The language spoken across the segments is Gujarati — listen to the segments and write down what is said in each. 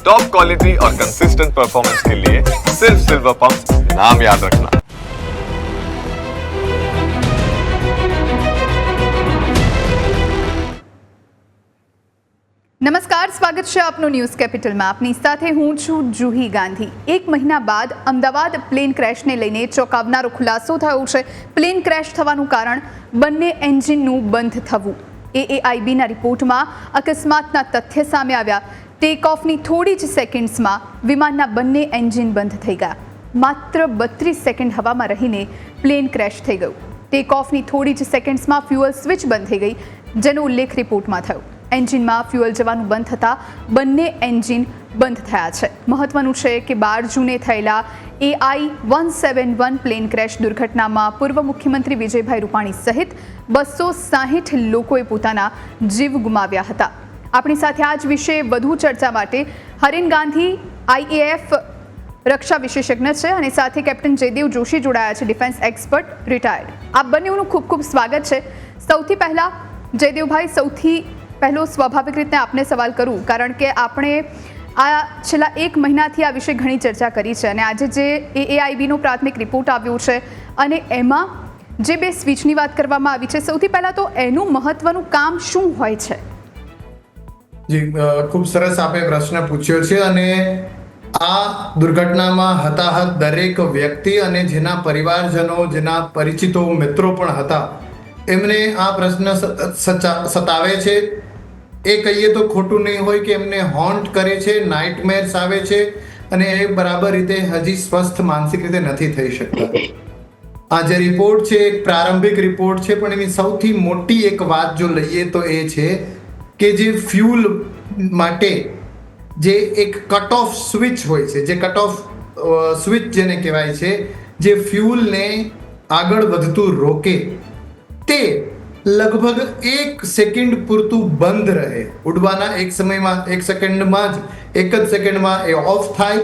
टॉप क्वालिटी और कंसिस्टेंट परफॉर्मेंस के लिए सिर्फ सिल्वर पंप नाम याद रखना નમસ્કાર સ્વાગત છે આપનું ન્યૂઝ કેપિટલમાં આપની સાથે હું છું જુહી ગાંધી એક મહિના બાદ અમદાવાદ પ્લેન ક્રેશને લઈને ચોંકાવનારો ખુલાસો થયો છે પ્લેન ક્રેશ થવાનું કારણ બંને એન્જિનનું બંધ થવું એએઆઈબીના રિપોર્ટમાં અકસ્માતના તથ્ય સામે આવ્યા ટેક ઓફની થોડી જ સેકન્ડ્સમાં વિમાનના બંને એન્જિન બંધ થઈ ગયા. માત્ર બત્રીસ સેકન્ડ હવામાં રહીને પ્લેન ક્રેશ થઈ ગયું. ટેક ઓફની થોડી જ સેકન્ડ્સમાં ફ્યુઅલ સ્વિચ બંધ થઈ ગઈ. જેનો ઉલ્લેખ રિપોર્ટમાં થયો. એન્જિનમાં ફ્યુઅલ જવાનું બંધ થતાં બંને એન્જિન બંધ થયા છે. મહત્વનું છે કે બાર જૂને થયેલા AI one seven one plane crash દુર્ઘટનામાં પૂર્વ મુખ્યમંત્રી વિજયભાઈ રૂપાણી સહિત બસો સાહીઠ લોકોએ પોતાના જીવ ગુમાવ્યા હતા. આપણી સાથે આજ વિશે વધુ ચર્ચા માટે હરિન ગાંધી, આઈએએફ રક્ષા વિશેષજ્ઞ છે અને સાથે કેપ્ટન જયદેવ જોશી જોડાયા છે, ડિફેન્સ એક્સપર્ટ રિટાયર્ડ. આ બંનેનું ખૂબ ખૂબ સ્વાગત છે. સૌથી પહેલા જયદેવભાઈ, સૌથી પહેલો સ્વાભાવિક રીતે આપને સવાલ કરું, કારણ કે આપણે આ છેલ્લા એક મહિનાથી આ વિશે ઘણી ચર્ચા કરી છે અને આજે જે એએઆઈબીનો પ્રાથમિક રિપોર્ટ આવ્યો છે અને એમાં જે બે સ્વિચની વાત કરવામાં આવી છે, સૌથી પહેલાં તો એનું મહત્વનું કામ શું હોય છે? જી ખૂબ સરસ આપે પ્રશ્ન પૂછ્યો છે અને આ દુર્ઘટનામાં હતાહત દરેક વ્યક્તિ અને જેના પરિવારજનો, જેના પરિચિતો, મિત્રો પણ હતા. એમને આ પ્રશ્ન સતાવે છે. એ કહીએ તો ખોટું નહીં હોય કે એમને હોન્ટ કરે છે નાઇટમેર્સ આવે છે અને એ બરાબર રીતે હજી સ્વસ્થ માનસિક રીતે નથી થઈ શકતા. આ જે રિપોર્ટ છે, એક પ્રારંભિક રિપોર્ટ છે, પણ એની સૌથી મોટી એક વાત જો લઈએ તો એ છે કે જે ફ્યુલ માટે જે એક કટ ઓફ સ્વિચ હોય છે, જે કટ ઓફ સ્વિચ જેને કહેવાય છે, જે ફ્યુલને આગળ વધતું રોકે, તે લગભગ એક સેકન્ડ પૂરતું બંધ રહે. ઉડવાના એક સમયમાં, એક સેકન્ડમાં જ, એક જ સેકન્ડમાં એ ઓફ થાય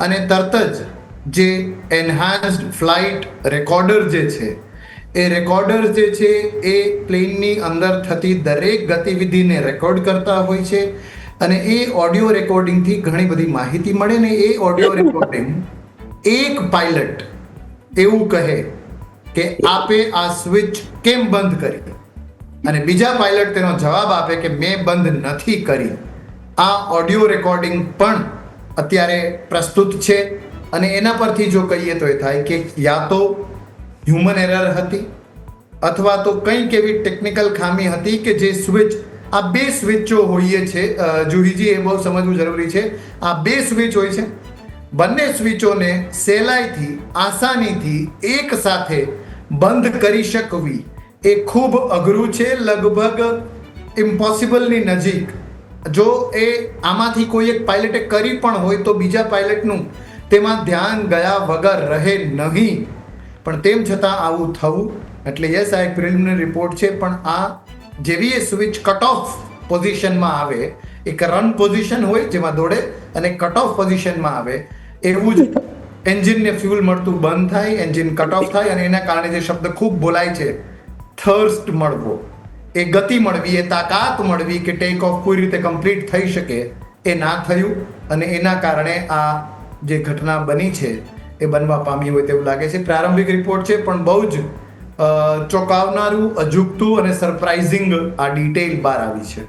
અને તરત જ જે એન્હાન્સ્ડ ફ્લાઇટ રેકોર્ડર જે છે એ રેકોર્ડર જે છે, એ પ્લેનની અંદર થતી દરેક ગતિવિધિને રેકોર્ડ કરતા હોય છે અને એ ઓડિયો રેકોર્ડિંગથી ઘણી બધી માહિતી મળે ને એ ઓડિયો રેકોર્ડિંગ એક પાયલટ એવું કહે કે આપે આ સ્વિચ કેમ બંધ કરી? અને બીજા પાયલટ તેનો જવાબ આપે કે મેં બંધ નથી કરી. આ ઓડિયો રેકોર્ડિંગ પણ અત્યારે પ્રસ્તુત છે અને એના પરથી જો કહીએ તો એ થાય કે યા તો હ્યુમન એરર હતી? અથવા તો કંઈક એવી ટેકનિકલ ખામી હતી કે જે સ્વિચ આ બે સ્વિચો હોઈએ છે જુહીજી, એ બહુ સમજવું જરૂરી છે. આ બે સ્વિચ હોય છે. બંને સ્વિચોને સહેલાઈથી, આસાનીથી એક સાથે બંધ કરી શકવી એ ખૂબ અઘરું છે, લગભગ ઇમ્પોસિબલની નજીક. જો એ આમાંથી કોઈ એક પાયલટે કરી પણ હોય તો બીજા પાયલટનું તેમાં ધ્યાન ગયા વગર રહે નહીં. પણ તેમ છતાં આવું થવું, એટલે યસ આ એક પ્રિલિમિનરી રિપોર્ટ છે, પણ આ જેવી એ સ્વિચ કટ ઓફ પોઝિશનમાં આવે, એક રન પોઝિશન હોય જેમાં દોડે અને કટ ઓફ પોઝિશનમાં આવે, એવું જ એન્જિનને ફ્યુલ મળતું બંધ થાય એન્જિન કટ ઓફ થાય અને એના કારણે જે શબ્દ ખૂબ બોલાય છે થર્સ્ટ મળવો. એ ગતિ મળવી, એ તાકાત મળવી કે ટેક ઓફ કોઈ રીતે કમ્પ્લીટ થઈ શકે, એ ના થયું અને એના કારણે આ જે ઘટના બની છે એ બનવા પામી હોય તેવું લાગે છે. પ્રારંભિક રિપોર્ટ છે પણ બહુ જ ચોંકાવનારું અજુગતું અને સરપ્રાઇઝિંગ આ ડિટેલ બહાર આવી છે.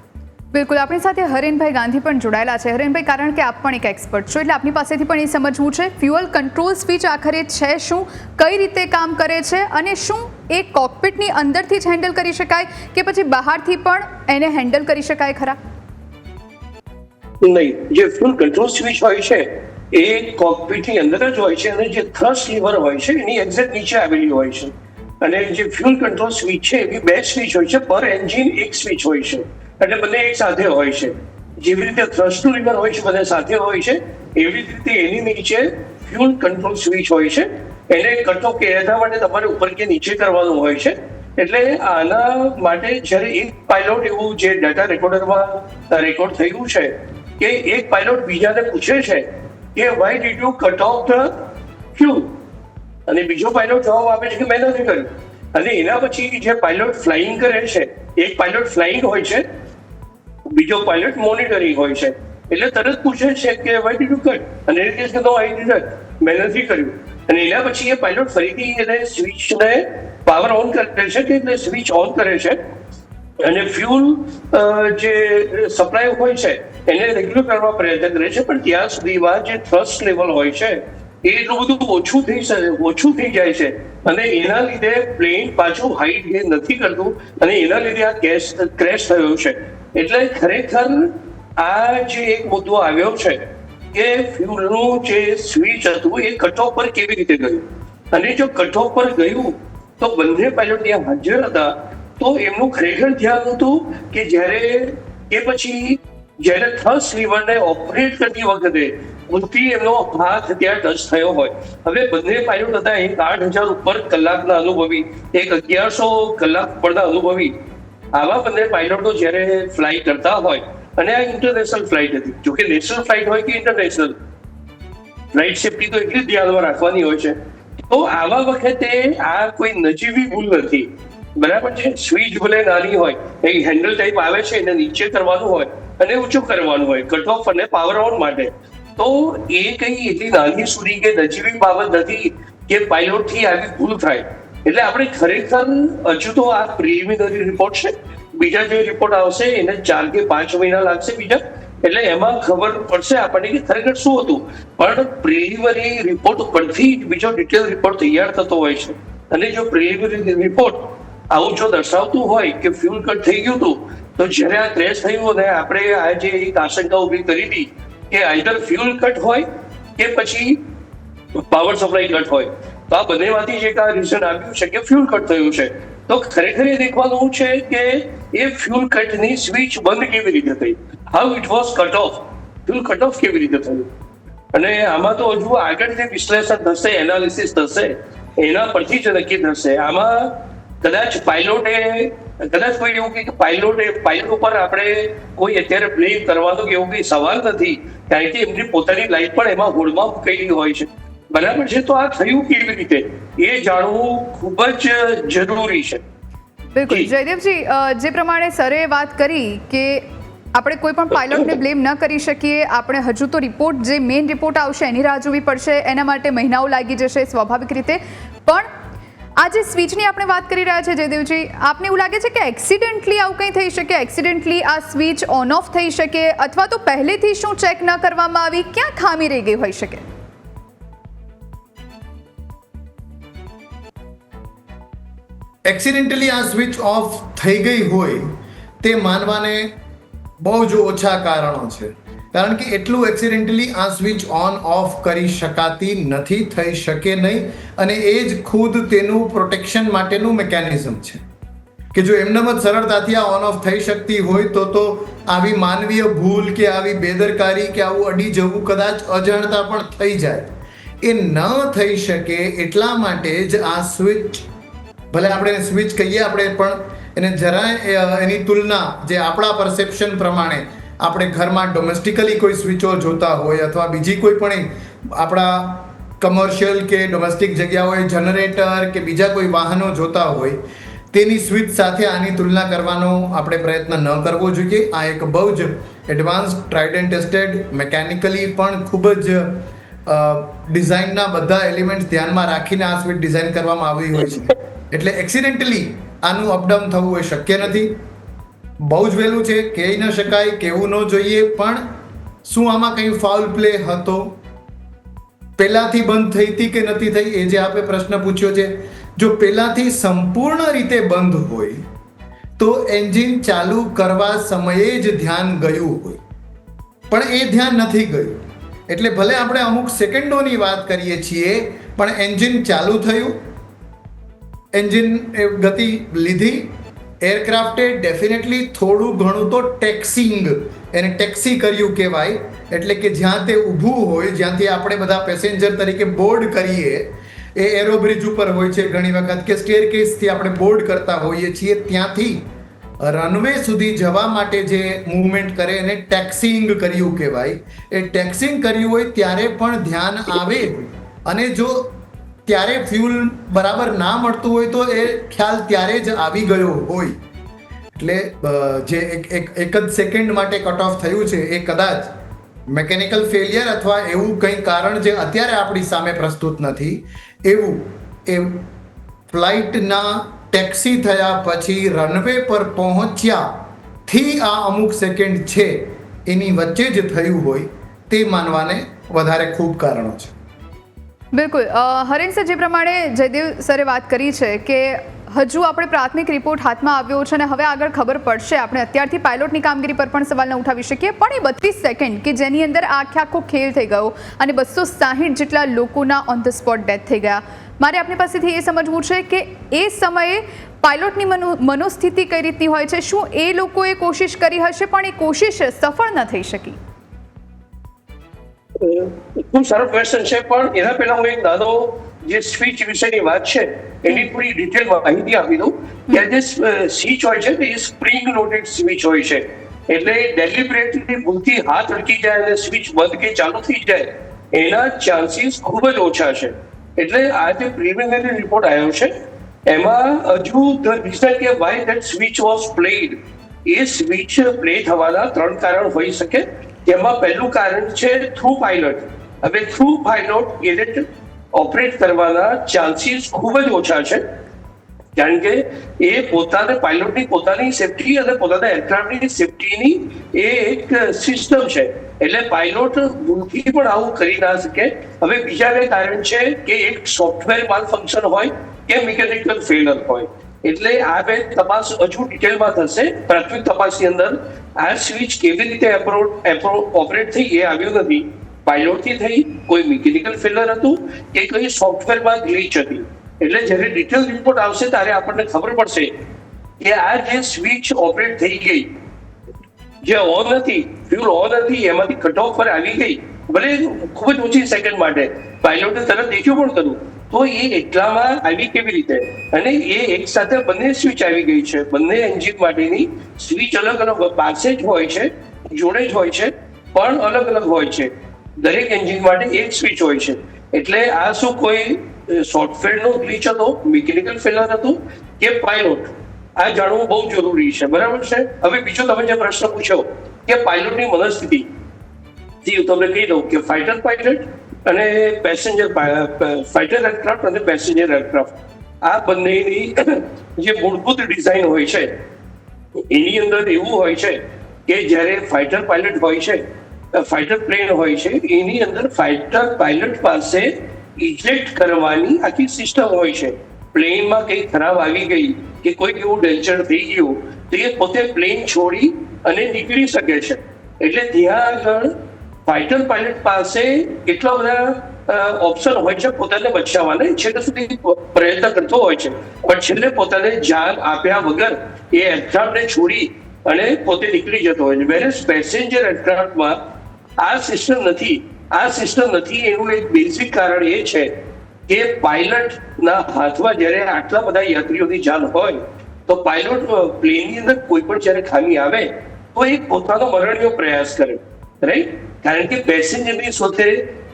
બિલકુલ. આપણી સાથે હરેનભાઈ ગાંધી પણ જોડાયેલા છે. હરેનભાઈ કારણ કે આપ પણ એક એક્સપર્ટ છો એટલે આપની પાસેથી પણ એ સમજવું છે ફ્યુઅલ કંટ્રોલ સ્વિચ આખરે છે શું કઈ રીતે કામ કરે છે અને શું એ કોકપિટની અંદરથી જ હેન્ડલ કરી શકાય કે પછી બહારથી પણ એને હેન્ડલ કરી શકાય ખરા? નહીં. જે ફ્યુઅલ કંટ્રોલ સ્વિચ હોય છે એ કોકપીટની અંદર જ હોય છે અને જે થ્રસ્ટ લીવર હોય છે, એની એક્ઝેક્ટ નીચે આવેલી હોય છે. અને જે ફ્યુલ કંટ્રોલ સ્વિચ છે, એવી બે સ્વિચ હોય છે, પર એન્જિન એક સ્વિચ હોય છે. એટલે બંને એક સાથે હોય છે. જેવી રીતે થ્રસ્ટનું લીવર હોય છે, બંને સાથે હોય છે, એવી રીતે એની નીચે ફ્યુલ કંટ્રોલ સ્વિચ હોય છે. એને કટો કે એના માટે તમારે ઉપર કે નીચે કરવાનું હોય છે. એટલે આના માટે જ્યારે એક પાયલોટ એવું જે ડેટા રેકોર્ડરમાં રેકોર્ડ થયું છે, કે એક પાયલોટ બીજાને પૂછે છે કે why did you cut off the fuel અને બીજો પાયલોટ જવાબ આપે છે કે મેં નથી કર્યું. અને એના પછી જે પાયલોટ ફ્લાઇંગ કરે છે, એક પાયલોટ ફ્લાઇંગ હોય છે, બીજો પાયલોટ મોનિટરિંગ હોય છે. એટલે તરત પૂછે છે કે વાય ડીડ યુ કટ અને એ કહે છે નો આઈ ડીડ મેં નથી કર્યું. અને એના પછી એ પાયલોટ ફરીથી એને સ્વિચને પાવર ઓન કરે છે કે સ્વિચ ઓન કરે છે. અને ફ્યુલ જે સપ્લાય હોય છે, એને રેગ્યુલર કરવા પ્રયત્ન કરે છે, પણ ત્યાં સુધીમાં જે થ્રસ્ટ લેવલ હોય છે એટલું બધું ઓછું થઈ ઓછું થઈ જાય છે. અને એના લીધે પ્લેન પાછું હાઈટ ગેન નથી કરતું, અને એના લીધે આ કેશ ક્રેશ થયો છે. એટલે ખરેખર આ જે એક મુદ્દો આવ્યો છે, કે ફ્યુલનું જે સ્વિચ હતું, એ કટઓફ પર કેવી રીતે ગયું? અને જો કટઓફ પર ગયું, તો બંને પાયલોટ ત્યાં હાજર હતા તો એમનું ખરેખર ધ્યાન હતું કે જ્યારે એ પછી જ્યારે થસ લીવરને ઓપરેટ કરતી વખતે ઉલટી એમનો હાથ ત્યાં ટચ થયો હોય. હવે બંને પાયલોટ હતા એક આઠ હજાર ઉપર કલાકના અનુભવી, એક અગિયારસો કલાક ઉપરના અનુભવી આવા બંને પાયલોટો જ્યારે ફ્લાય કરતા હોય, અને આ ઇન્ટરનેશનલ ફ્લાઇટ હતી. જોકે નેશનલ ફ્લાઇટ હોય કે ઇન્ટરનેશનલ ફ્લાઇટ સેફટી તો એટલી જ ધ્યાનમાં રાખવાની હોય છે. તો આવા વખતે આ કોઈ નજીવી ભૂલ નથી. બરાબર છે? સ્વિચ ભલે નાની હોય, એ હેન્ડલ ટાઈપ આવે છે, એને નીચે કરવાનું હોય, અને ઊંચું કરવાનું હોય કટ ઓફ અને પાવર ઓન માટે. તો એ કઈ એટલી નાની સુધી કે નજીવી બાબત નથી કે પાયલોટથી આવી ભૂલ થાય. એટલે આપણે ખરેખર હજુ તો આ પ્રિલિમિનરી રિપોર્ટ છે. બીજા જે રિપોર્ટ આવશે, એને ચાર કે પાંચ મહિના લાગશે બીજા. એટલે એમાં ખબર પડશે આપણને કે ખરેખર શું હતું. પણ પ્રિલિમિનરી રિપોર્ટ પરથી બીજો ડિટેલ રિપોર્ટ તૈયાર થતો હોય છે. અને જો પ્રિલિમિનરી રિપોર્ટ આવું જો દર્શાવતું હોય કે ફ્યુલ કટ થઈ ગયું હતું, તો જ્યારે આ ક્રેશ થયું અને આપણે આ જે એક આશંકા ઊભી કરી હતી કે આઈધર ફ્યુલ કટ હોય કે પછી પાવર સપ્લાય કટ હોય, તો આ બંનેમાંથી જે આ રીઝન આવ્યું છે કે ફ્યુલ કટ થયું છે. તો ખરેખર એ દેખવાનું છે કે એ ફ્યુલ કટની સ્વિચ બંધ કેવી રીતે થઈ? How it was cut off fuel cut off કેવી રીતે થયું? અને આમાં તો હજુ આગળ જે વિશ્લેષણ થશે એનાલિસિસ થશે, એના પરથી જ નક્કી થશે. આમાં કદાચ પાયલોટે કદાચ કોઈ એવું કે પાયલોટે પાયલોટ ઉપર આપણે કોઈ અત્યારે બ્લેમ કરવાનો કે એવું કઈ સવાલ નથી. કારણ કે એમની પોતાની લાઈફ પણ એમાં હોડમાં મૂકેલી હોય છે. બરાબર છે? તો આ થયું કેવી રીતે? એ જાણવું ખૂબ જ જરૂરી છે. બિલકુલ. જયદેવજી જે પ્રમાણે સરે વાત કરી કે આપણે કોઈ પણ પાયલોટને બ્લેમ ન કરી શકીએ આપણે હજુ તો રિપોર્ટ જે મેઇન રિપોર્ટ આવશે એની રાહ જોવી પડશે એના માટે મહિનાઓ લાગી જશે સ્વાભાવિક રીતે. પણ આ જે સ્વિચની આપણે વાત કરી રહ્યા છે, જયદેવજી. આપને એવું લાગે છે કે એક્સિડન્ટલી આવું કંઈ થઈ શકે? એક્સિડન્ટલી આ સ્વિચ ઓન ઓફ થઈ શકે? અથવા તો પહેલેથી શું ચેક ન કરવામાં આવી? ક્યાં ખામી રહી ગઈ હોઈ શકે? એક્સિડેન્ટલી આ સ્વિચ ઓફ થઈ ગઈ હોય તે માનવાને બહુ જ ઓછા કારણો છે. કારણ કે એટલું એક્સિડેન્ટલી આ સ્વિચ ઓન ઓફ કરી શકાતી નથી, થઈ શકે નહીં અને એ જ ખુદ તેનું પ્રોટેક્શન માટેનું મિકેનિઝમ છે. કે જો એમનેમ જ સરળતાથી આ ઓન ઓફ થઈ શકતી હોય તો તો આવી માનવીય ભૂલ કે આવી બેદરકારી કે આવું અડી જવું કદાચ અજાણતા પણ થઈ જાય. એ ન થઈ શકે એટલા માટે જ આ સ્વિચ ભલે આપણે સ્વિચ કહીએ આપણે પણ, એને જરાય એની તુલના જે આપણા પરસેપ્શન પ્રમાણે આપણે ઘરમાં ડોમેસ્ટિકલી કોઈ સ્વિચો જોતા હોય અથવા બીજી કોઈ પણ આપણા કમર્શિયલ કે ડોમેસ્ટિક જગ્યાઓએ જનરેટર કે બીજા કોઈ વાહનો જોતા હોય, તેની સ્વિચ સાથે આની તુલના કરવાનો આપણે પ્રયત્ન ન કરવો જોઈએ. આ એક બહુ જ advance tried and tested mechanically પણ ખૂબ જ ડિઝાઇનના બધા એલિમેન્ટ્સ ધ્યાનમાં રાખીને આ સ્વિચ ડિઝાઇન કરવામાં આવી હોય છે. એટલે એક્સિડેન્ટલી આનું અપડાઉન થવું એ શક્ય નથી. બહુ જ વહેલું છે, કહી ન શકાય, કહેવું ન જોઈએ, પણ શું આમાં કંઈ ફાઉલ પ્લે હતો? પહેલાંથી બંધ થઈ હતી કે નથી થઈ, એ જે આપે પ્રશ્ન પૂછ્યો છે. જો પહેલાંથી સંપૂર્ણ રીતે બંધ હોય, તો એન્જિન ચાલુ કરવા સમયે જ ધ્યાન ગયું હોય. પણ એ ધ્યાન નથી ગયું. એટલે ભલે આપણે અમુક સેકન્ડોની વાત કરીએ છીએ, પણ એન્જિન ચાલુ થયું. એન્જિન ગતિ લીધી એરક્રાફ્ટે ડેફિનેટલી થોડું ઘણું તો ટેક્સિંગ એને ટેક્સી કર્યું કહેવાય. એટલે કે જ્યાં તે ઊભું હોય, જ્યાંથી આપણે બધા પેસેન્જર તરીકે બોર્ડ કરીએ, એ એરોબ્રિજ ઉપર હોય છે ઘણી વખત કે સ્ટેર કેસથી આપણે બોર્ડ કરતા હોઈએ છીએ, ત્યાંથી રનવે સુધી જવા માટે જે મૂવમેન્ટ કરે એને ટેક્સિંગ કર્યું કહેવાય. એ ટેક્સિંગ કર્યું હોય ત્યારે પણ ધ્યાન આવે. અને જો ત્યારે ફ્યુલ બરાબર ના મળતું હોય તો એ ખ્યાલ ત્યારે જ આવી ગયો હોય. એટલે જે એક એક એક જ સેકન્ડ માટે કટ ઓફ થયું છે, એ કદાચ મેકેનિકલ ફેલિયર અથવા એવું કંઈ કારણ જે અત્યારે આપણી સામે પ્રસ્તુત નથી, એવું, એ ફ્લાઇટના ટેક્સી થયા પછી રનવે પર પહોંચ્યા થી આ અમુક સેકન્ડ છે, એની વચ્ચે જ થયું હોય, તે માનવાને વધારે ખૂબ કારણો છે. બિલકુલ. હરેન સર, જે પ્રમાણે જયદેવ સરે વાત કરી છે કે હજુ આપણે પ્રાથમિક રિપોર્ટ હાથમાં આવ્યો છે અને હવે આગળ ખબર પડશે. આપણે અત્યારથી પાયલોટની કામગીરી પર પણ સવાલ ન ઉઠાવી શકીએ. પણ એ બત્રીસ સેકન્ડ કે જેની અંદર આખે આખો ખેલ થઈ ગયો અને બસો સાહીઠ જેટલા લોકોના ઓન ધ સ્પોટ ડેથ થઈ ગયા. મારે આપની પાસેથી એ સમજવું છે કે એ સમયે પાયલોટની મનો, મનોસ્થિતિ કઈ રીતની હોય છે? શું એ લોકોએ કોશિશ કરી હશે? પણ એ કોશિશ સફળ ન થઈ શકી? ખૂબ સારો ક્વેશ્ચન છે, પણ એના પહેલા હું એક નાનો જે સ્વિચ વિશેની વાત છે, એની થોડી ડિટેલ માહિતી આપી દઉં. કે જે સ્વિચ હોય છે એ સ્પ્રિંગ લોડેડ સ્વિચ હોય છે. એટલે ડેલિબરેટલી ભૂલથી હાથ અટકી જાય અને સ્વિચ બંધ કે ચાલુ થઈ જાય, એના ચાન્સીસ ખૂબ જ ઓછા છે. એટલે આ જે પ્રિલિમિનરી રિપોર્ટ આવ્યો છે, એમાં હજુ ધ રીઝન કે why that switch was played A switch play થવાના ત્રણ કારણ હોઈ શકે. જેમાં પહેલું કારણ છે થ્રુ પાયલોટ હવે થ્રુ પાયલોટ એને ઓપરેટ કરવાના ચાન્સીસ ખૂબ જ ઓછા છે. કારણ કે એ પોતાને પાયલોટની પોતાની સેફટી અને પોતાના એરક્રાફ્ટની સેફટીની એ એક સિસ્ટમ છે. એટલે પાયલોટ ભૂલથી પણ આવું કરી ના શકે. હવે બીજા બે કારણ છે કે એક સોફ્ટવેર માલ ફંક્શન હોય કે મિકેનિકલ ફેલર હોય. એટલે આ બે તપાસ હજુ ડિટેલમાં થશે. પ્રાથમિક તપાસની અંદર આ સ્વિચ કેવી રીતે ઓપરેટ થઈ એ આવ્યું નથી. પાયલોટથી થઈ, કોઈ મિકેનિકલ ફેલર હતું કે કઈ સોફ્ટવેરમાં ગ્લિચ હતી. એટલે જ્યારે ડિટેલ રિપોર્ટ આવશે ત્યારે આપણને ખબર પડશે કે આ જે સ્વિચ ઓપરેટ થઈ ગઈ, જે ઓન હતી ફ્યુલ ઓન હતી, એમાંથી કટ ઓફ પર આવી ગઈ, ભલે ખૂબ જ ઓછી સેકન્ડ માટે. પાયલોટે તરત દેખ્યું પણ કર્યું તો એ એટલામાં આવી કેવી રીતે? અને એ એક સાથે બંને સ્વિચ આવી ગઈ છે. બંને એન્જિન માટેની સ્વિચ અલગ અલગ પાસે જ હોય છે, જોડે જ હોય છે, પણ અલગ અલગ હોય છે. દરેક એન્જિન માટે એક સ્વિચ હોય છે. એટલે આ શું કોઈ સોફ્ટવેરનો ગ્લિચ હતો મિકેનિકલ ફેલર હતું કે પાયલોટ આ જાણવું બહુ જરૂરી છે. બરાબર છે? હવે બીજો તમે જે પ્રશ્ન પૂછ્યો કે પાયલોટની મનસ્થિતિ. તમને કહી દઉં કે ફાઇટર પાયલટ અને પેસેન્જર ફાઇટર એરક્રાફ્ટ અને પેસેન્જર એરક્રાફ્ટ આ બંનેની જે મૂળભૂત ડિઝાઇન હોય છે, એની અંદર એવું હોય છે કે જ્યારે ફાઇટર પાયલટ હોય છે ફાઇટર પ્લેન હોય છે, એની અંદર ફાઇટર પાયલટ પાસે ઇજેક્ટ કરવાની આખી સિસ્ટમ હોય છે. પ્લેનમાં કંઈ ખરાબ આવી ગઈ કે કોઈક એવું ડેન્ચર થઈ ગયું, તો એ પોતે પ્લેન છોડી અને નીકળી શકે છે. એટલે ત્યાં આગળ ફાઇટર પાયલટ પાસે એટલા બધા ઓપ્શન હોય છે પોતાને બચાવવાને? છેલ્લે સુધી પ્રયત્ન કરતો હોય છે. પણ છેલ્લે પોતાને જાન આપ્યા વગર એ એરક્રાફ્ટને છોડી અને પોતે નીકળી જતો હોય છે. વેરેસ પેસેન્જર એરક્રાફ્ટમાં આ સિસ્ટમ નથી. આ સિસ્ટમ નથી એનું એક બેઝિક કારણ એ છે કે પાયલટના હાથમાં જ્યારે આટલા બધા યાત્રીઓની જાન હોય, તો પાયલોટ પ્લેનની અંદર કોઈ પણ જ્યારે ખામી આવે, તો એ પોતાનો મરણીયો પ્રયાસ કરે. રાઈટ કારણ કે પેસેન્જરની સાથે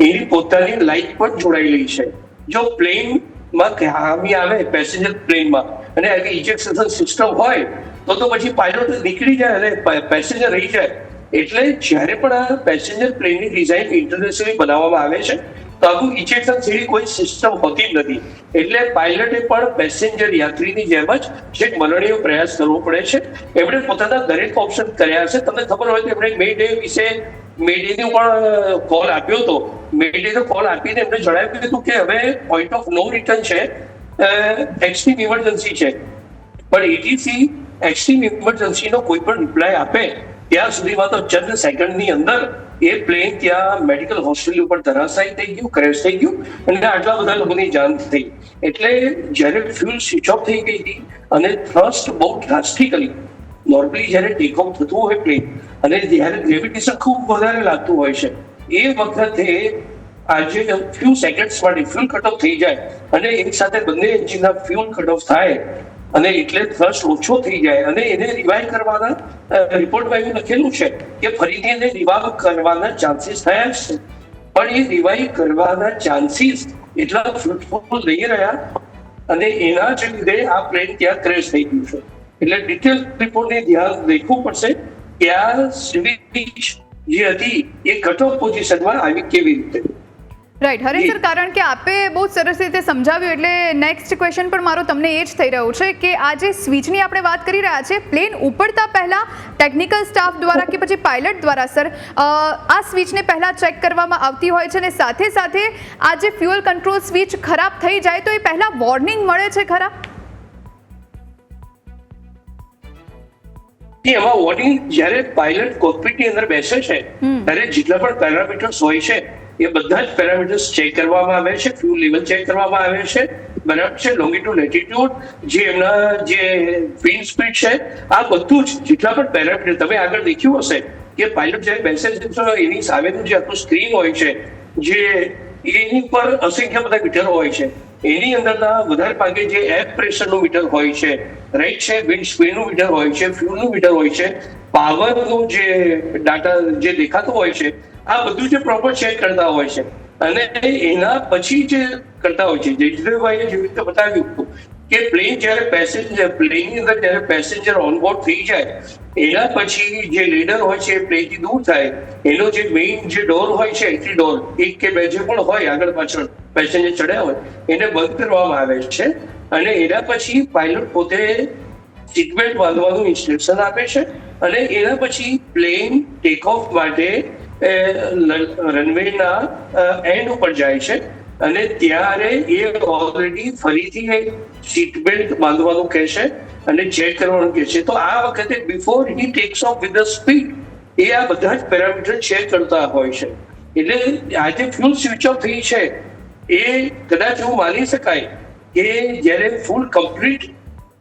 એની પોતાની લાઈફ પણ જોડાયેલી છે. જો પ્લેનમાં ખામી આવે, પેસેન્જર પ્લેનમાં, અને આવી ઇજેક્શન સિસ્ટમ હોય, તો તો પછી પાયલોટ નીકળી જાય અને પેસેન્જર રહી જાય. એટલે જ્યારે પણ આ પેસેન્જર પ્લેનની ડિઝાઇન ઇન્ટરનેશનલી બનાવવામાં આવે છે, તો આખું ઇજેક્શન જેવી કોઈ સિસ્ટમ હોતી જ નથી. એટલે પાયલટે પણ પેસેન્જર યાત્રીની જેમ જ છેક મનણીય પ્રયાસ કરવો પડે છે. એમણે પોતાના દરેક ઓપ્શન કર્યા છે તમને ખબર હોય તો એમણે મે ડે વિશે મે પણ કોલ આપ્યો હતો. મે ડે કોલ આપીને એમને જણાવ્યું હતું કે હવે પોઈન્ટ ઓફ નો રિટર્ન છે એક્સ્ટ્રીમ ઇમરજન્સી છે. પણ એટીસી એક્સ્ટ્રીમ ઇમરજન્સીનો કોઈ પણ રિપ્લાય આપે, ત્યાં સુધીમાં તો ચંદ સેકન્ડની અંદર એ પ્લેન ત્યાં મેડિકલ હોસ્પિટલ ઉપર ધરાશાયી થઈ ગયું ક્રેશ થઈ ગયું અને આટલા બધા લોકોની જાન થઈ. એટલે જ્યારે ફ્યુલ સ્વિચ ઓફ થઈ ગઈ હતી અને થ્રસ્ટ બહુ ડ્રાસ્ટિકલી નોર્મલી જ્યારે ટેક ઓફ થતું હોય પ્લેન અને જ્યારે ગ્રેવિટેશન ખૂબ વધારે લાગતું હોય છે. એ વખતે આજે ફ્યુ સેકન્ડ્સ માટે ફ્યુલ કટ ઓફ થઈ જાય અને એક સાથે બંને એન્જિનના ફ્યુલ કટ ઓફ થાય અને એટલે થ્રસ્ટ ઓછો થઈ જાય અને એને રિવાઇવ કરવાના રિપોર્ટમાં એવું લખેલું છે કે ફરીથી એને રિવાઇવ કરવાના ચાન્સીસ થયા છે. પણ એ રિવાઇવ કરવાના ચાન્સીસ એટલા ફ્રુટફુલ નહીં રહ્યા અને એના જ લીધે આ પ્લેન ત્યાં ક્રેશ થઈ ગયું છે. એટલે ડિટેલ રિપોર્ટને ધ્યાન રાખવું પડશે. કે આ જે હતી એ કટ પોઝિશનમાં આવી કેવી રીતે? રાઈટ હરે સર કારણ કે આપે બહુ સરસ રીતે સમજાવ્યું એટલે નેક્સ્ટ ક્વેશ્ચન પણ મારો તમને એ જ થઈ રહ્યો છે કે આ જે સ્વિચની આપણે વાત કરી રહ્યા છે પ્લેન ઉપડતા પહેલા ટેકનિકલ સ્ટાફ દ્વારા કે પછી પાયલટ દ્વારા સર આ સ્વિચને પહેલા ચેક કરવામાં આવતી હોય છે અને સાથે સાથે આ જે ફ્યુઅલ કંટ્રોલ સ્વિચ ખરાબ થઈ જાય તો એ પહેલા વોર્નિંગ મળે છે ખરા? કે એમાં વોર્નિંગ જ્યારે પાયલટ કોકપીટની અંદર બેસે છે ત્યારે જેટલા પણ પેરામીટર્સ હોય છે એ બધા જ પેરામીટર્સ ચેક કરવામાં આવે છે ફ્યુલ લેવલ ચેક કરવામાં આવે છે. બરાબર છે? લોંગિટ્યુડ લેટિટ્યુડ જે એમના જે વિન્ડ સ્પીડ છે આ બધું જ જેટલા પણ પેરામીટર તમે આગળ દેખ્યું હશે કે પાયલટ જ્યારે બેસે છે તો એની સામેનું જે આખું સ્ક્રીન હોય છે જે એની પર અસંખ્ય બધા મીટર હોય છે. એની અંદરના વધારે ભાગે જે એર પ્રેશરનું મીટર હોય છે રાઈટ છે વિન્ડ સ્પીડનું મીટર હોય છે ફ્યુલનું મીટર હોય છે પાવરનું જે ડાટા જે દેખાતો હોય છે, આ બધું જે પ્રોપર ચેક કરતા હોય છે. અને એના પછી જે કરતા હોય છે જયજીભાઈએ જેવી રીતે બતાવ્યું કે પ્લેન જ્યારે પેસેન્જર પ્લેનની અંદર જ્યારે પેસેન્જર ઓનબોર્ડ થઈ જાય, એના પછી જે લીડર હોય છે પ્લેનથી દૂર થાય. એનો જે મેઇન જે ડોર હોય છે એન્ટ્રી ડોર એક કે બે જે પણ હોય આગળ પાછળ પેસેન્જર ચડ્યા હોય, એને બંધ કરવામાં આવે છે. અને એના પછી પાયલોટ પોતે સીટબેલ્ટ બાંધવાનું ઇન્સ્ટ્રક્શન આપે છે. અને એના પછી પ્લેન ટેક ઓફ માટે રનવેના એન્ડ ઉપર જાય છે. અને ત્યારે એ ઓલરેડી ફરીથી સીટ બેલ્ટ બાંધવાનું કહે છે અને ચેક કરવાનું કહે છે. તો આ વખતે before he takes off with the speed એ આ બધા જ પેરામીટર ચેક કરતા હોય છે. એટલે આજે ફ્યુલ સ્વિચ ઓફ થઈ છે. એ કદાચ એવું માની શકાય કે જ્યારે ફૂલ કમ્પ્લીટ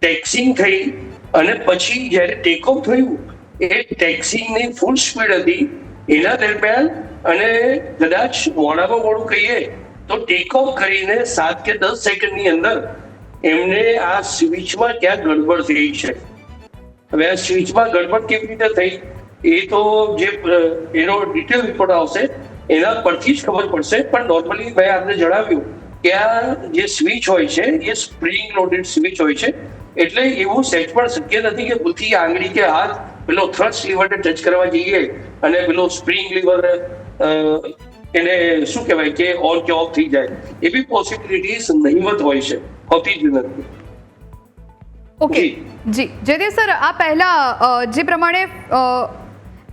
ટેક્સિંગ થઈ અને પછી જ્યારે ટેક ઓફ થયું, એ ટેક્સિંગની ફૂલ સ્પીડ હતી. એના દરમિયાન અને કદાચ મોડામાં મોડું કહીએ તો ટેક ઓફ કરીને સાત કે દસ સેકન્ડની અંદર એમને આ સ્વિચમાં ક્યાં ગડબડ થઈ છે? હવે આ સ્વિચમાં ગડબડ કેવી રીતે થઈ? એ તો જે એનો ડિટેલ રિપોર્ટ આવશે, એના પરથી જ ખબર પડશે. પણ નોર્મલી મેં આપને જણાવ્યું કે આ જે સ્વિચ હોય છે, એ સ્પ્રિંગ લોડેડ સ્વિચ હોય છે. એટલે એવું સેટ પણ શક્ય નથી કે ભૂલથી આંગળી કે હાથ, પેલો થ્રસ્ટ લીવરને ટચ કરવા જઈએ અને પેલો સ્પ્રિંગ લીવર એને શું કહેવાય કે ઓન કે ઓફ થઈ જાય. એવી પોસિબિલિટીઝ નહીવત હોય છે. હોતી જ નથી. ઓકે જી. જયદેવ સર આ પહેલા જે પ્રમાણે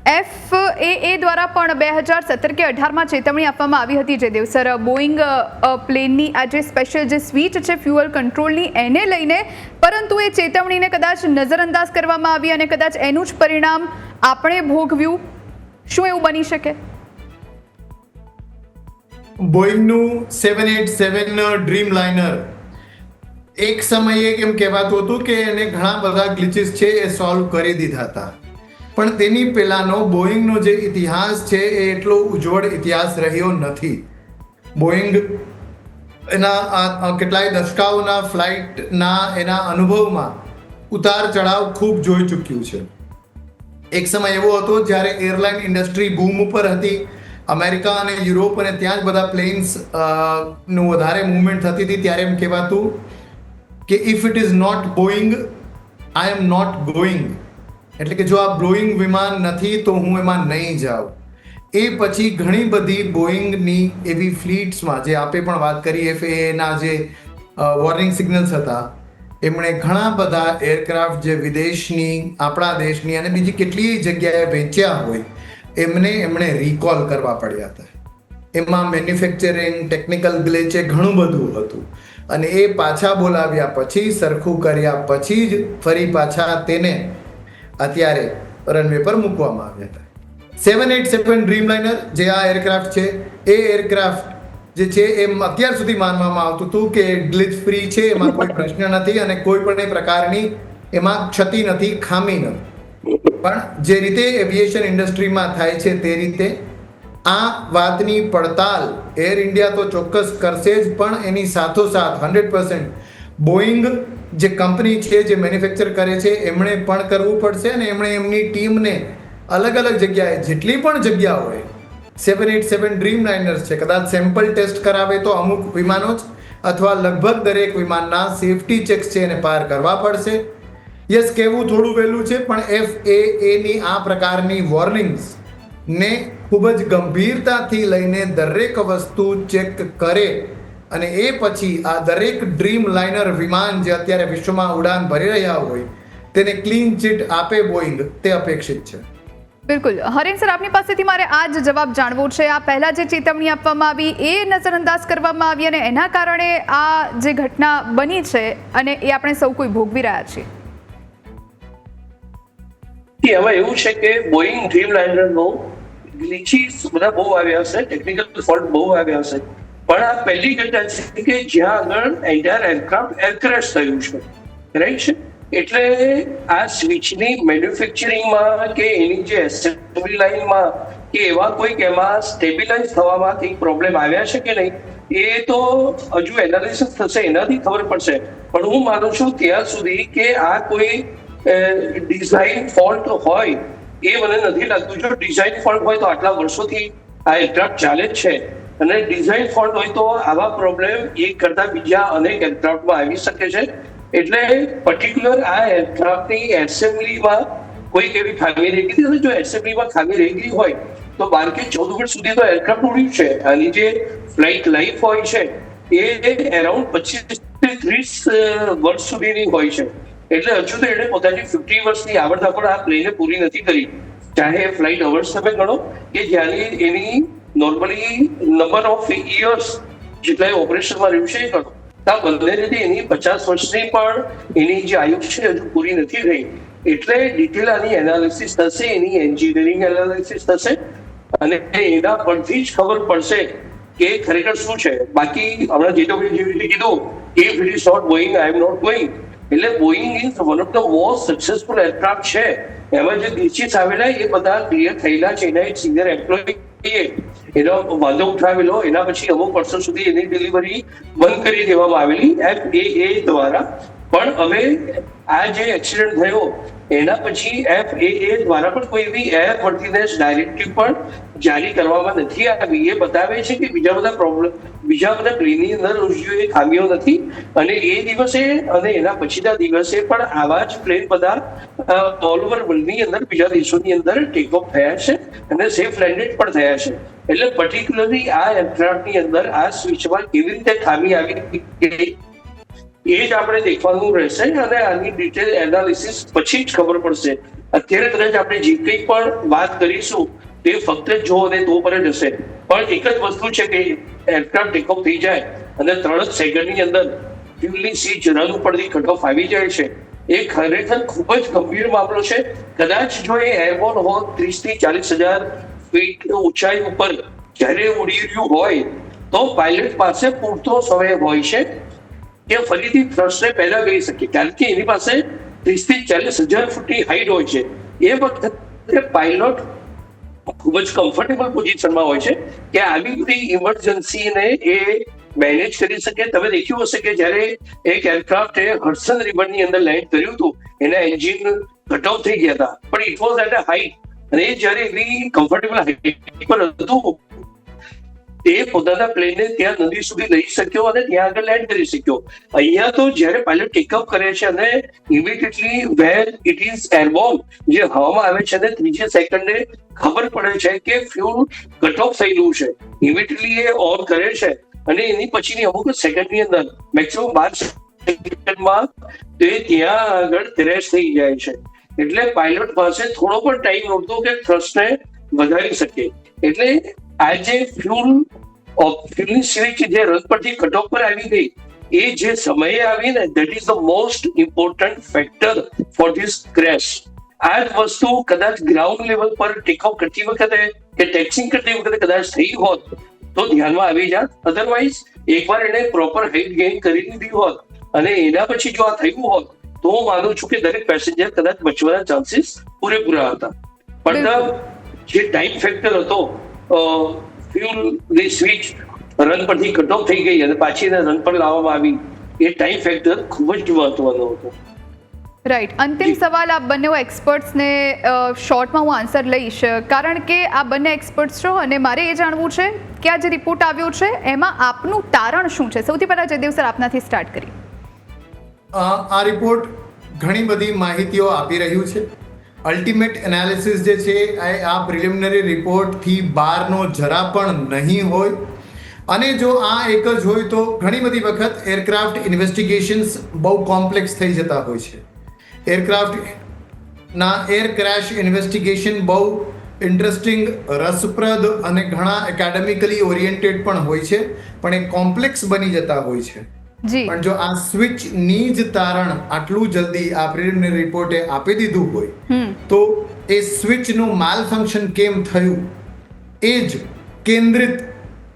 એફ એ એ દ્વારા પણ બે હજાર સત્તર કે અઢારમાં ચેતવણી આપવામાં આવી હતી જયદેવ સર. બોઈંગ પ્લેનની આ જે સ્પેશિયલ જે સ્વીચ છે ફ્યુઅલ કંટ્રોલની એને લઈને પરંતુ એ ચેતવણીને કદાચ નજરઅંદાજ કરવામાં આવી અને કદાચ એનું જ પરિણામ આપણે ભોગવ્યું. શું એવું બની શકે? બોઈંગનું seven eight seven dreamliner એક સમયે એમ કહેવાતું હતું કે એને ઘણા બધા ગ્લિચિસ છે એ સોલ્વ કરી દીધા હતા. પણ તેની પહેલાંનો બોઈંગનો જે ઇતિહાસ છે એ એટલો ઉજ્જવળ ઇતિહાસ રહ્યો નથી. બોઈંગ એના કેટલાય દશકાઓના ફ્લાઇટના એના અનુભવમાં ઉતાર ચઢાવ ખૂબ જોઈ ચૂક્યું છે. એક સમય એવો હતો જ્યારે એરલાઇન ઇન્ડસ્ટ્રી બૂમ ઉપર હતી અમેરિકા અને યુરોપ અને ત્યાં જ બધા પ્લેન્સનું વધારે મૂવમેન્ટ થતી હતી. ત્યારે એમ કહેવાતું કે if it is not Boeing I am not going એટલે કે જો આ બ્લોઈંગ વિમાન નથી, તો હું એમાં નહીં જાઉં. એ પછી ઘણી બધી બોઈંગની એવી ફ્લીટ્સમાં જે આપે પણ વાત કરી એફએના જે વોર્નિંગ સિગ્નલ્સ હતા, એમણે ઘણા બધા એરક્રાફ્ટ જે વિદેશની, આપણા દેશની અને બીજી કેટલીય જગ્યાએ વેચ્યા હોય એમને એમણે રિકોલ કરવા પડ્યા હતા. એમાં મેન્યુફેક્ચરિંગ ટેકનિકલ ગ્લેચે ઘણું બધું હતું. અને એ પાછા બોલાવ્યા પછી, સરખું કર્યા પછી જ ફરી પાછા તેને અત્યારે રનવે પર મૂકવામાં આવ્યા હતા. સેવન એટ સેવન ડ્રીમલાઇનર જે આ એરક્રાફ્ટ છે, એ એરક્રાફ્ટ જે છે એમ અત્યાર સુધી માનવામાં આવતું હતું કે ગ્લિચ ફ્રી છે, એમાં કોઈ પ્રશ્ન નથી અને કોઈ પણ પ્રકારની એમાં ક્ષતિ નથી, ખામી નથી. પણ જે રીતે એવિએશન ઇન્ડસ્ટ્રીમાં થાય છે તે રીતે આ વાતની પડતાલ એર ઇન્ડિયા તો ચોક્કસ કરશે જ, પણ એની સાથોસાથ હંડ્રેડ પર્સન્ટ બોઈંગ જે કંપની છે, જે મેન્યુફેક્ચર કરે છે, એમણે પણ કરવું પડશે અને એમણે એમની ટીમને અલગ અલગ જગ્યાએ જેટલી પણ જગ્યા હોય seven eight seven dreamliners છે, કદાચ સેમ્પલ ટેસ્ટ કરાવે તો અમુક વિમાનો જ, અથવા લગભગ દરેક વિમાનના સેફટી ચેક્સ છે એને પાર કરવા પડશે. યસ કહેવું થોડું વહેલું છે, પણ એફ એ એની આ પ્રકારની વોર્નિંગ્સ ને ખૂબ જ ગંભીરતાથી લઈને દરેક વસ્તુ ચેક કરે અને એ પછી આ દરેક ડ્રીમ લાઇનર વિમાન જે અત્યારે વિશ્વમાં ઉડાન ભરી રહ્યા હોય, તેને ક્લીન ચીટ આપે બોઈંગ તે અપેક્ષિત છે. બિલકુલ. હરેન સર, આપની પાસેથી મારે આ જ જવાબ જાણવો છે. આ પહેલા જે ચેતવણી આપવામાં આવી, એ નજરઅંદાજ કરવામાં આવી અને એના કારણે આ જે ઘટના બની છે અને એ આપણે સૌ કોઈ ભોગવી રહ્યા છીએ. એમાં એવું છે કે બોઈંગ ડ્રીમ લાઇનરનો ગ્લિચીસ બધા બહુ આવ્યા હશે ટેકનિકલ ફોલ્ટ બહુ આવ્યા હશે. પણ આ પહેલી ઘટના છે કે જ્યાં આગળ એન્ટાયર એરક્રાફ્ટ એરક્રેશ થયું છે. રાઈટ છે? એટલે આ સ્વિચની મેન્યુફેક્ચરિંગમાં કે એની જે એસેમ્બલી લાઇનમાં કે એવા કોઈક એમાં સ્ટેબિલાઇઝ થવામાં કંઈક પ્રોબ્લેમ આવ્યા છે કે નહીં, એ તો હજુ એનાલિસિસ થશે, એનાથી ખબર પડશે. પણ હું માનું છું ત્યાં સુધી કે આ કોઈ ડિઝાઇન ફોલ્ટ હોય, એ મને નથી લાગતું. જો ડિઝાઇન ફોલ્ટ હોય તો આટલા વર્ષોથી આ એરક્રાફ્ટ ચાલે જ છે. અને ડિઝાઇન ફોલ્ટ હોય તો આવા પ્રોબ્લેમ એક કરતા બીજા અનેક એરક્રાફ્ટમાં આવી શકે છે. એટલે પર્ટિક્યુલર આ એરક્રાફ્ટની એસેમ્બલીમાં કોઈક એવી ખામી રહી ગઈ જો એસેમ્બલીમાં ખામી રહી ગઈ હોય, તો બાર કે ચૌદ વર્ષ સુધી તો એરક્રાફ્ટ ઉડ્યું છે. આની જે ફ્લાઇટ લાઈફ હોય છે, એ એરાઉન્ડ પચીસ ત્રીસ વર્ષ સુધીની હોય છે. એટલે હજુ તો એણે પોતાની ફિફ્ટી વર્ષની આવડતા પણ આ પ્લેને પૂરી નથી કરી. ચાહે ફ્લાઇટ અવર્સ તમે ગણો કે જ્યારે એની નોર્મલી નંબર ઓફ ઇયર્સ જેટલા ઓપરેશનમાં રહ્યું છે એ ગણો. આ બંને રીતે એની પચાસ વર્ષની પણ એની જે આયુ છે હજુ પૂરી નથી થઈ. એટલે ડિટેલ આની એનાલિસિસ થશે, એની એન્જિનિયરિંગ એનાલિસિસ થશે અને એના પરથી જ ખબર પડશે કે ખરેખર શું છે. બાકી હમણાં જે તો જેવી રીતે કીધું if it is not going I am not going એટલે Boeing is one of the most successful aircraft છે. એમાં જે ગ્લિચિસ આવેલા એ બધા ક્લિયર થયેલા છે. એના એક સિનિયર એમ્પ્લોયીએ એનો વાંધો ઉઠાવેલો. એના પછી અમુક વર્ષો સુધી એની ડિલિવરી બંધ કરી દેવામાં આવેલી એફ એ દ્વારા. પણ હવે આ જે એક્સિડન્ટ થયો, એના પછી એફ એ એ દ્વારા પણ કોઈ એવી એર વર્થીનેસ ડાયરેક્ટિવ પણ જારી કરવામાં નથી આવી. એ બતાવે છે કે બીજા બધા પ્રોબ્લેમ બીજા બધા પ્લેનની અંદર ખામીઓ નથી અને એ દિવસે અને એના પછીના દિવસે પણ આવા જ પ્લેન બધા ઓલ ઓવર વર્લ્ડની અંદર, બીજા દેશોની અંદર ટેક ઓફ થયા છે અને સેફ લેન્ડેડ પણ થયા છે. એટલે પર્ટિક્યુલરલી આ એરક્રાફ્ટની અંદર આ સ્વિચમાં કેવી રીતે ખામી આવી એ જ આપણે દેખવાનું રહેશે અને આની ડિટેલ એનાલિસિસ પછી જ ખબર પડશે. અત્યારે કદાચ આપણે જે કંઈ પણ વાત કરીશું, તે ફક્ત જો અને તો પર જ હશે. પણ એક જ વસ્તુ છે કે એરક્રાફ્ટ ટેકઓફ થઈ જાય અને ત્રણ જ સેકન્ડની અંદર ફ્યુલની સીટ રન ઉપરથી કટ ઓફ આવી જાય છે. એ ખરેખર ખૂબ જ ગંભીર મામલો છે. કદાચ જો એ એરબોર્ન હોત ત્રીસથી ચાલીસ હજાર ફીટ ઊંચાઈ ઉપર જ્યારે ઉડી રહ્યું હોય, તો પાયલટ પાસે પૂરતો સમય હોય છે. કે ફરીથી થ્રસ્ટને પેદા કરી શકે કારણ કે એની પાસે ત્રીસથી ચાલીસ હજાર ફૂટની હાઈટ હોય છે. એ વખતે પાયલોટ ખૂબ જ કમ્ફર્ટેબલ પોઝિશનમાં હોય છે કે આવી બધી ઇમરજન્સીને એ મેનેજ કરી શકે. તમે દેખ્યું હશે કે જ્યારે એક એરક્રાફ્ટ હડસન રિવરની અંદર લેન્ડ કર્યું હતું, એના એન્જિન કટ ઓફ થઈ ગયા હતા. પણ it was at a height અને એ જ્યારે એવી કમ્ફર્ટેબલ હાઈટ પર હતું એ પોતાના પ્લેનને ત્યાં નદી સુધી લઈ શક્યો અને ત્યાં આગળ લેન્ડ કરી શક્યો. અહીંયા તો જ્યારે પાયલટ ટેકઅપ કરે છે અને immediately where it is airborne જે હવામાં આવે છે અને ત્રીજે સેકન્ડે ખબર પડે છે કે ફ્યુલ કટ ઓફ થયેલું છે. ઇમિડિયેટલી એ ઓન કરે છે અને એની પછીની અમુક સેકન્ડની અંદર મેક્સિમમ બાર સેકન્ડમાં તે ત્યાં આગળ ક્રેશ થઈ જાય છે. એટલે પાયલટ પાસે થોડો પણ ટાઈમ નહોતો કે થ્રસ્ટને વધારી શકે. એટલે આ જે ફ્યુલ ફ્યુલની સ્વિચ જે રન પરથી કટ ઓફ પર આવી ગઈ એ જે સમયે આવી ને that is the most important factor for this crash આ જ વસ્તુ કદાચ ગ્રાઉન્ડ લેવલ પર ટેકઅપ કરતી વખતે કે ટેક્સિંગ કરતી વખતે કદાચ થઈ હોત તો ધ્યાનમાં આવી જાત. અધરવાઇઝ એકવાર એને પ્રોપર હાઇટ ગેઇન કરી લીધી હોત અને એના પછી જો આ થયું હોત તો હું માનું છું કે દરેક પેસેન્જર કદાચ બચવાના ચાન્સીસ પૂરેપૂરા હતા. પણ જે ટાઈમ ફેક્ટર હતો ફ્યુલની સ્વિચ રન પરથી કટ ઓફ થઈ ગઈ અને પાછી એને રન પર લાવવામાં આવી. એ ટાઈમ ફેક્ટર ખૂબ જ મહત્વનો હતો. રાઈટ અંતિમ સવાલ આ બંને એક્સપર્ટ્સને શોર્ટમાં હું આન્સર લઈશ. કારણ કે આ બંને એક્સપર્ટ્સ છો અને મારે એ જાણવું છે કે આ જે રિપોર્ટ આવ્યો છે એમાં આપનું તારણ શું છે? સૌથી પહેલાં જયદેવ સર આપનાથી સ્ટાર્ટ કરી આ રિપોર્ટ ઘણી બધી માહિતીઓ આપી રહ્યું છે. અલ્ટિમેટ એનાલિસિસ જે છે, એ આ પ્રિલિમિનરી રિપોર્ટથી બહારનો જરા પણ નહીં હોય. અને જો આ એક જ હોય તો ઘણી બધી વખત એરક્રાફ્ટ ઇન્વેસ્ટિગેશન્સ બહુ કોમ્પ્લેક્સ થઈ જતા હોય છે. એરક્રાફ્ટ ના એર ક્રેશ ઇન્વેસ્ટિગેશન બહુ ઇન્ટરેસ્ટિંગ રસપ્રદ અને ઘણા એકેડેમિકલી ઓરિએન્ટેડ પણ હોય છે. પણ એ કોમ્પ્લેક્સ બની જતા હોય છે. પણ જો આ સ્વિચની જ તારણ આટલું જલ્દી આ પ્રિલિમિનરી રિપોર્ટે આપી દીધું હોય તો એ સ્વિચનું માલ ફંક્શન કેમ થયું? એ જ કેન્દ્રિત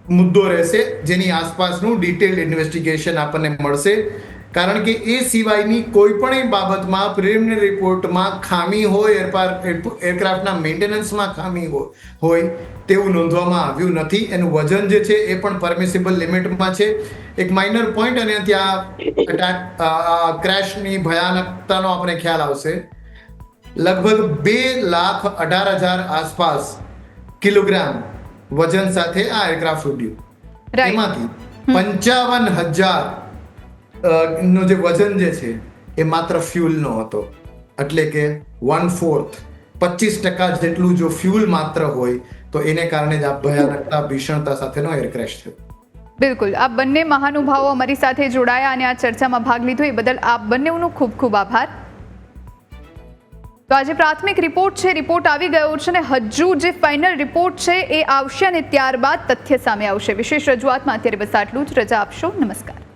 મુદ્દો રહેશે જેની આસપાસનું ડિટેલ ઇન્વેસ્ટિગેશન આપણને મળશે. કારણ કે એ સિવાયની કોઈ પણ બાબતમાં પ્રિલિમિનરી રિપોર્ટમાં ખામી હોય એરપાર એરક્રાફ્ટના મેન્ટેનન્સમાં ખામી હોય હોય તેવું નોંધવામાં આવ્યું નથી. એનું વજન જે છે એ પણ પરમિસિબલ લિમિટમાં છે. એક માઇનર પોઈન્ટ અને ત્યાં ક્રેશની ભયાનકતાનો આપણે ખ્યાલ આવશે. લગભગ બે લાખ અઢાર હજાર આસપાસ કિલોગ્રામ વજન સાથે આ એરક્રાફ્ટ ઉડ્યું. એમાંથી પંચાવન હજાર નો જે વજન જે છે એ માત્ર ફ્યુલનો હતો. એટલે કે વન ફોર્થ પચીસ ટકા જેટલું જો ફ્યુલ માત્ર હોય તો એને કારણે જ આ ભયાનકતા, ભીષણતા સાથેનો એર થયો. બિલકુલ. આ બંને મહાનુભાવો અમારી સાથે જોડાયા અને આ ચર્ચામાં ભાગ લીધો. એ બદલ આપ બંનેનો ખૂબ ખૂબ આભાર. તો આજે પ્રાથમિક રિપોર્ટ છે. રિપોર્ટ આવી ગયો છે અને હજુ જે ફાઇનલ રિપોર્ટ છે એ આવશે અને ત્યારબાદ તથ્ય સામે આવશે. વિશેષ રજૂઆતમાં અત્યારે બસ આટલું જ. રજા આપશો. નમસ્કાર.